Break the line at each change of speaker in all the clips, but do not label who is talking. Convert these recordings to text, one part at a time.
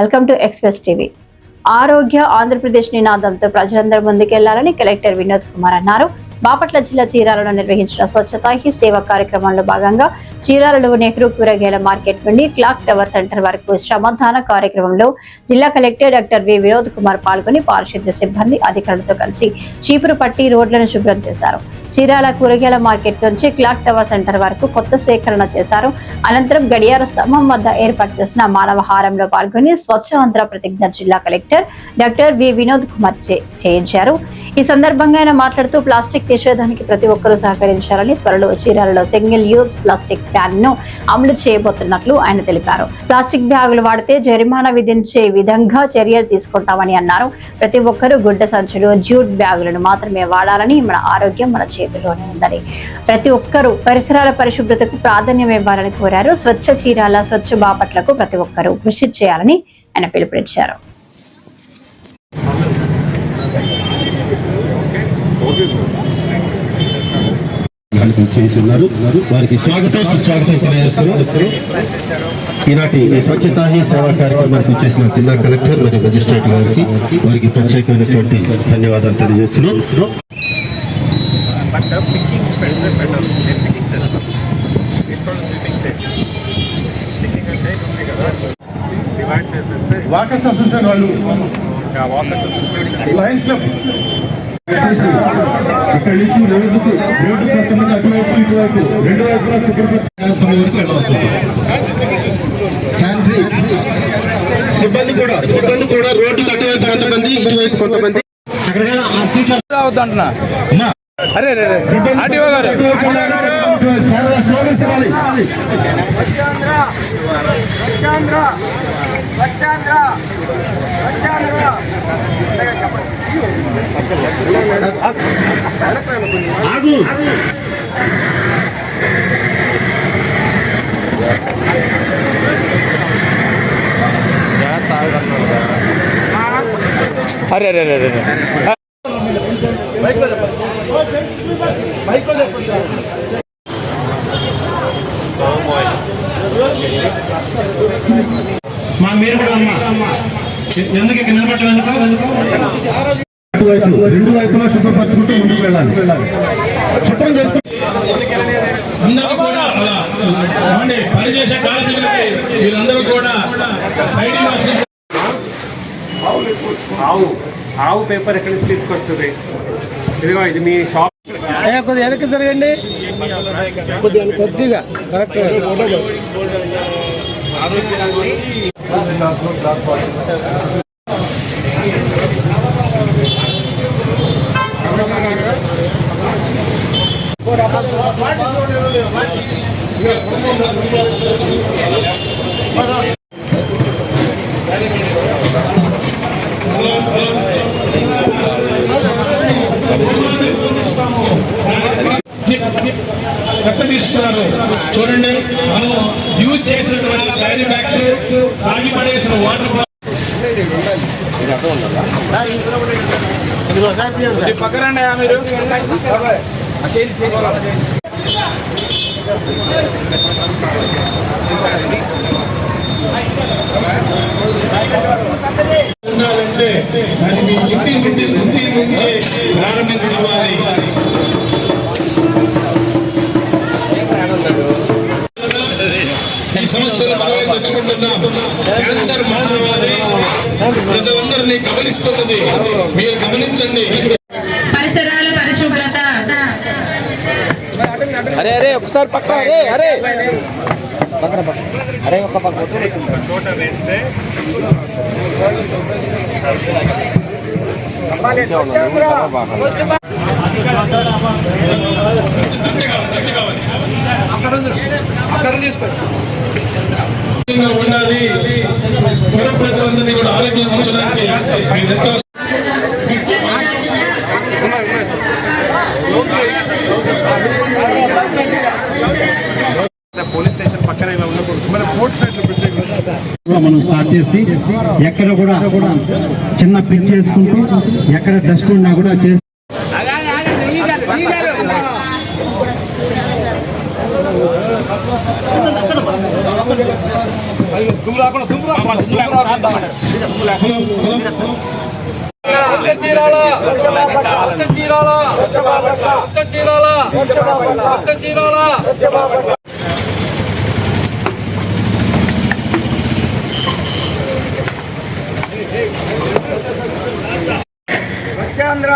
Welcome to express TV. ఆరోగ్య ఆంధ్రప్రదేశ్ నినాదంతో ప్రజలందరూ ముందుకెళ్ళాలని కలెక్టర్ వినోద్ కుమార్ అన్నారు. బాపట్ల జిల్లా చీరాలలో నిర్వహించిన స్వచ్ఛతా హీ సేవ కార్యక్రమంలో భాగంగా చీరాలలో నెహ్రూ కూరగాయల మార్కెట్ నుండి క్లాక్ టవర్ సెంటర్ వరకు శ్రమదాన కార్యక్రమంలో జిల్లా collector doctor V Vinod Kumar పాల్గొని పారిశుద్ధ్య సిబ్బంది అధికారులతో కలిసి చీపురు పట్టి రోడ్లను శుభ్రం చేశారు. చీరాల కూరగాయల మార్కెట్ నుంచి క్లాక్ టవర్ సెంటర్ వరకు కొత్త సేకరణ చేశారు. అనంతరం గడియార స్తంభం వద్ద ఏర్పాటు చేసిన మానవహారంలో పాల్గొని స్వచ్ఛ ఆంధ్ర ప్రతిజ్ఞ జిల్లా collector doctor V Vinod Kumar చేయించారు. ఈ సందర్భంగా ఆయన మాట్లాడుతూ ప్లాస్టిక్ నిషేధానికి ప్రతి ఒక్కరూ సహకరించాలని త్వరలో చీరాలలో సింగిల్ యూజ్ ప్లాస్టిక్ బ్యాన్ను అమలు చేయబోతున్నట్లు ఆయన తెలిపారు. ప్లాస్టిక్ బ్యాగులు వాడితే జరిమానా విధించే విధంగా చర్యలు తీసుకుంటామని అన్నారు. ప్రతి ఒక్కరూ గుడ్డ సంచులు జ్యూట్ బ్యాగులను మాత్రమే వాడాలని మన ఆరోగ్యం మన చేతిలోనే ఉందని. ప్రతి ఒక్కరూ పరిసరాల పరిశుభ్రతకు ప్రాధాన్యం ఇవ్వాలని కోరారు. స్వచ్ఛ చీరాల స్వచ్ఛ బాపట్లకు ప్రతి ఒక్కరూ కృషి చేయాలని ఆయన పిలుపునిచ్చారు.
చేసి ఉన్నారు వారికి స్వాగతం సుస్వాగతం తెలియజేస్తున్నారు. ఈనాటి ఈ స్వచ్ఛతా హీ సేవా కార్యక్రమానికి వచ్చేసిన జిల్లా కలెక్టర్ మరియు మెజిస్ట్రేట్ గారికి వారికి ప్రత్యేకమైనటువంటి ధన్యవాదాలు తెలియజేస్తున్నాం.
బట్ పికింగ్ పెడితే బెటర్ నేను పికింగ్ చేస్తాను ఇంట్లో స్లీపింగ్ సేఫ్ పికింగ్ అంటే ఉంది కదా? డివైడ్ చేసేస్తే
వాకర్స్ అసోసియేషన్ వాళ్ళు.
వాకర్స్ అసోసియేషన్
లయన్స్ క్లబ్ అక్కడి నుంచి రోడ్డుకు రోడ్డు పక్క నుంచి అటువైపు ఇటువైపు రెండు వైపులా శుభ్రపరిచి
వరకు వెళ్ళవచ్చు శానిటరీ సిబ్బంది కూడా సిబ్బంది కూడా రోడ్డు అటువైపు కొంతమంది ఇటువైపు కొంతమంది. ఆ
అవుతుంటున్నా అరే అరే అరే. ఆర్టీఓ గారు.
ఆగు.
అరే అరే అరే అరే
మా మీరు కూడా అమ్మా. ఎందుకు ఇక్కడ నిలబడటం ఎందుకు?
అటువైపు రెండు వైపులా శుభ్రపరచుకుంటూ ముందుకు వెళ్ళాలి. శుభ్రం చేసుకుంటూ
అందరూ కూడా అలా ఏమండి పనిచేసే కార్మికులకి వీళ్ళందరూ కూడా
ఆవు ఆవు పేపర్ ఎక్కడి నుంచి తీసుకొస్తుంది? ఇదిగో ఇది మీ షాప్.
కొద్దిగా వెనక్కి జరగండి కొద్దిగా కొద్దిగా కరెక్ట్
చెత్త తీసుకున్నారు చూడండి మనం యూజ్ చేసినటువంటి క్యారీ బ్యాగ్స్ తాగి పడేసిన వాటర్
పక్కనండి మీరు.
ఉండాలంటే గమనిస్తున్నది మీరు గమనించండి.
పరిసరాల పరిశుభ్రత.
అరే అరే ఒకసారి పక్క అరే అరే.
చోట వేస్తే
ఆరోగ్యంగా ఉండాలి. పుర ప్రజలందరినీ కూడా ఆరోగ్యంగా ఉంచడానికి మీరు ఎంతో
పోలీస్ స్టేషన్ పక్కన ఇలా ఉండకూడదు. మన ఫోర్త్ సైడ్లో పెట్టే
మనం స్టార్ట్ చేసి ఎక్కడ కూడా చిన్న పిక్ చేసుకుంటూ ఎక్కడ డస్ట్ ఉన్నా కూడా చేసి
దుమ్ము రాకుండా దుమ్ము రాకుండా దుమ్ము రాకుండా కొత్త చీరాల కొత్త చీరాల కొత్త చీరాల కొత్త చీరాల
స్వచ్ఛాంధ్ర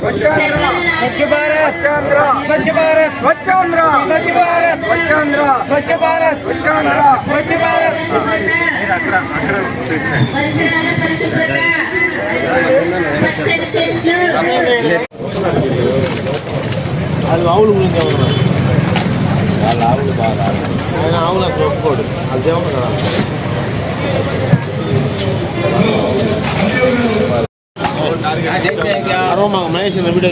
స్వచ్ఛాంధ్ర స్వచ్ఛ భారత్ స్వచ్ఛాంధ్ర స్వచ్ఛ భారత్ స్వచ్ఛాంధ్ర స్వచ్ఛ భారత్ స్వచ్ఛాంధ్ర స్వచ్ఛ భారత్ స్వచ్ఛాంధ్ర స్వచ్ఛ భారత్ అక్కడ అక్కడ
వాళ్ళు ఆవులు గురించి ఏమన్నారు వాళ్ళ ఆవులు బాగా ఆయన ఆవులు అసలు ఒప్పుకోడు అది దేవుడు కదా అరవ మా మహేష్ వీడియో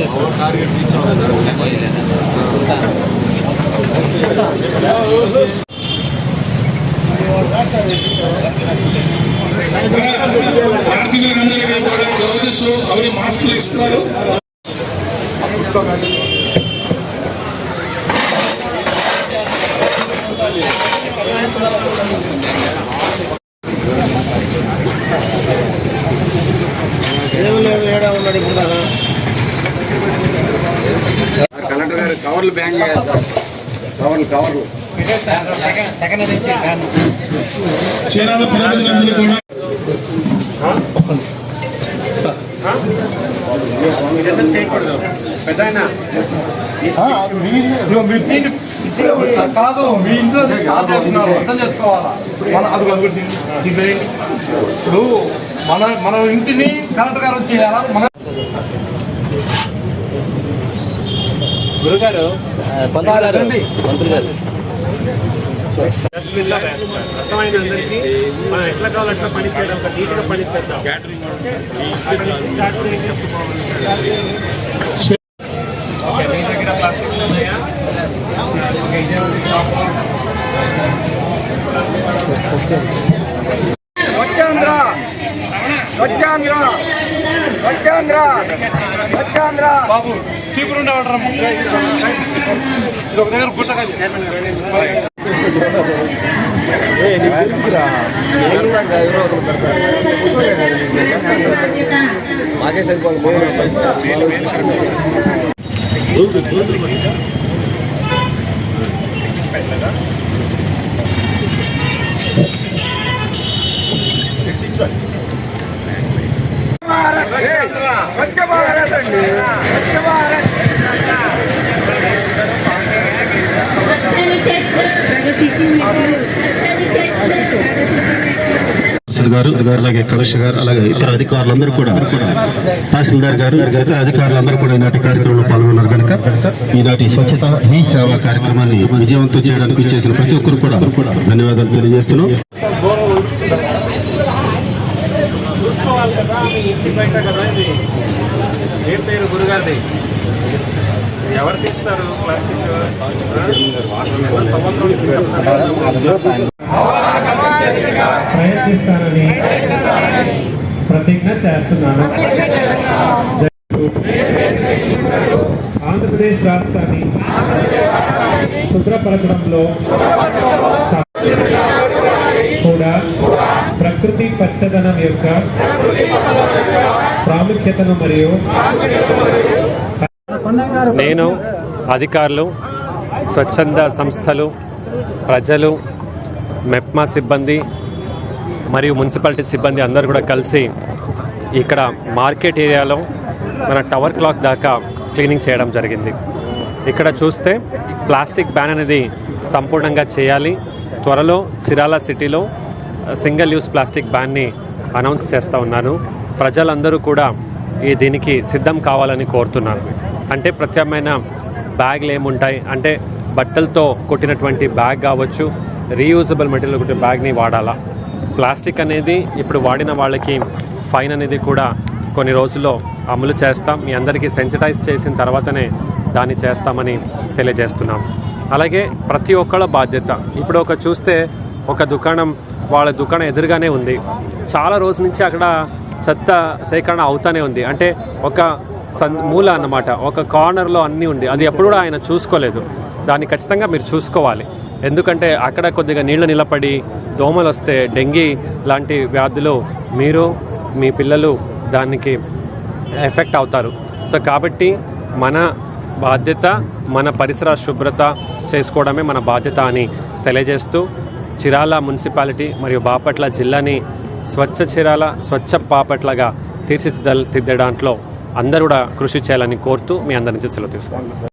కార్మికులందరికీ కూడా గ్లౌజెస్ అవి మాస్కులు ఇస్తున్నారు
కలెక్టర్ గారు కవర్లు బ్యాన్ చేయాలి కవర్లు కవర్లు.
చీరాల ప్రజలందరూ కూడా కాదు మీ ఇంట్లో అర్థం చేసుకోవాలా మన అది? ఇప్పుడు మన మన ఇంటిని కలెక్టర్ గారు వచ్చి చేయాలా మన
గురుగారు
లో వేస్తారు. అర్థమైన అందరికీ మనం ఎట్లా కావాలో పని చేయడం ఒక నీట్గా పని చేద్దాం ఓకే, మీ దగ్గర ప్లాస్టిక్ ఉన్నాయా ఓకే, ఇదే
బాబు కీపర్ ఉండేవాడు ఇది ఒక దగ్గర గుట్టకాలి
స్వచ్ఛ భారత్ అండి స్వచ్ఛ భారత్
గారు అలాగే కమిషనర్ గారు అలాగే ఇతర అధికారులందరూ కూడా తహసీల్దార్ గారు ఇతర అధికారులందరూ కూడా ఈనాటి కార్యక్రమంలో పాల్గొన్నారు కనుక ఈనాటి స్వచ్ఛత హీ సేవా కార్యక్రమాన్ని విజయవంతం చేయడానికి చేసిన ప్రతి ఒక్కరు కూడా ధన్యవాదాలు తెలియజేస్తున్నాం.
పేరు గురుగారిది? ఎవరు తీస్తారు ప్లాస్టిక్?
ప్రయత్నిస్తానని ప్రతిజ్ఞ చేస్తున్నాను. ఆంధ్రప్రదేశ్ రాష్ట్రాన్ని శుభ్రపరచడంలో కూడా ప్రకృతి పచ్చదనం యొక్క ప్రాముఖ్యతను మరియు
నేను అధికారులు స్వచ్ఛంద సంస్థలు ప్రజలు మెప్మా సిబ్బంది మరియు మున్సిపాలిటీ సిబ్బంది అందరూ కూడా కలిసి ఇక్కడ మార్కెట్ ఏరియాలో మన టవర్ క్లాక్ దాకా క్లీనింగ్ చేయడం జరిగింది. ఇక్కడ చూస్తే ప్లాస్టిక్ బ్యాన్ అనేది సంపూర్ణంగా చేయాలి. త్వరలో చిరాల సిటీలో సింగిల్ యూస్ ప్లాస్టిక్ బ్యాన్ని అనౌన్స్ చేస్తూ ఉన్నాను. ప్రజలందరూ కూడా ఈ దీనికి సిద్ధం కావాలని కోరుతున్నారు అంటే ప్రత్యామ్నాయ బ్యాగ్లు ఏముంటాయి? అంటే బట్టలతో కొట్టినటువంటి బ్యాగ్ కావచ్చు రీయూజబుల్ మెటీరియల్ కొట్టిన బ్యాగ్ని వాడాలా? ప్లాస్టిక్ అనేది ఇప్పుడు వాడిన వాళ్ళకి ఫైన్ అనేది కూడా కొన్ని రోజుల్లో అమలు చేస్తాం. మీ అందరికీ సెన్సిటైజ్ చేసిన తర్వాతనే దాన్ని చేస్తామని తెలియజేస్తున్నాం. అలాగే ప్రతి ఒక్కళ్ళ బాధ్యత. ఇప్పుడు ఒక చూస్తే ఒక దుకాణం వాళ్ళ దుకాణం ఎదురుగానే ఉంది. చాలా రోజుల నుంచి అక్కడ చెత్త సేకరణ అవుతానే ఉంది. అంటే ఒక మూల అన్నమాట. ఒక కార్నర్లో అన్నీ ఉంది. అది ఎప్పుడు కూడా ఆయన చూసుకోలేదు. దాన్ని ఖచ్చితంగా మీరు చూసుకోవాలి. ఎందుకంటే అక్కడ కొద్దిగా నీళ్ళు నిలబడి దోమలు వస్తే డెంగీ లాంటి వ్యాధులు మీరు మీ పిల్లలు దానికి ఎఫెక్ట్ అవుతారు. సో కాబట్టి మన బాధ్యత మన పరిసర శుభ్రత చేసుకోవడమే మన బాధ్యత అని తెలియజేస్తూ చిరాల మున్సిపాలిటీ మరియు బాపట్ల జిల్లాని స్వచ్ఛ చిరాల స్వచ్ఛ బాపట్లగా తీర్చిదిద్ద దాంట్లో అందరూ కూడా కృషి చేయాలని కోరుతూ మీ అందరి నుంచి సెలవు తీసుకోండి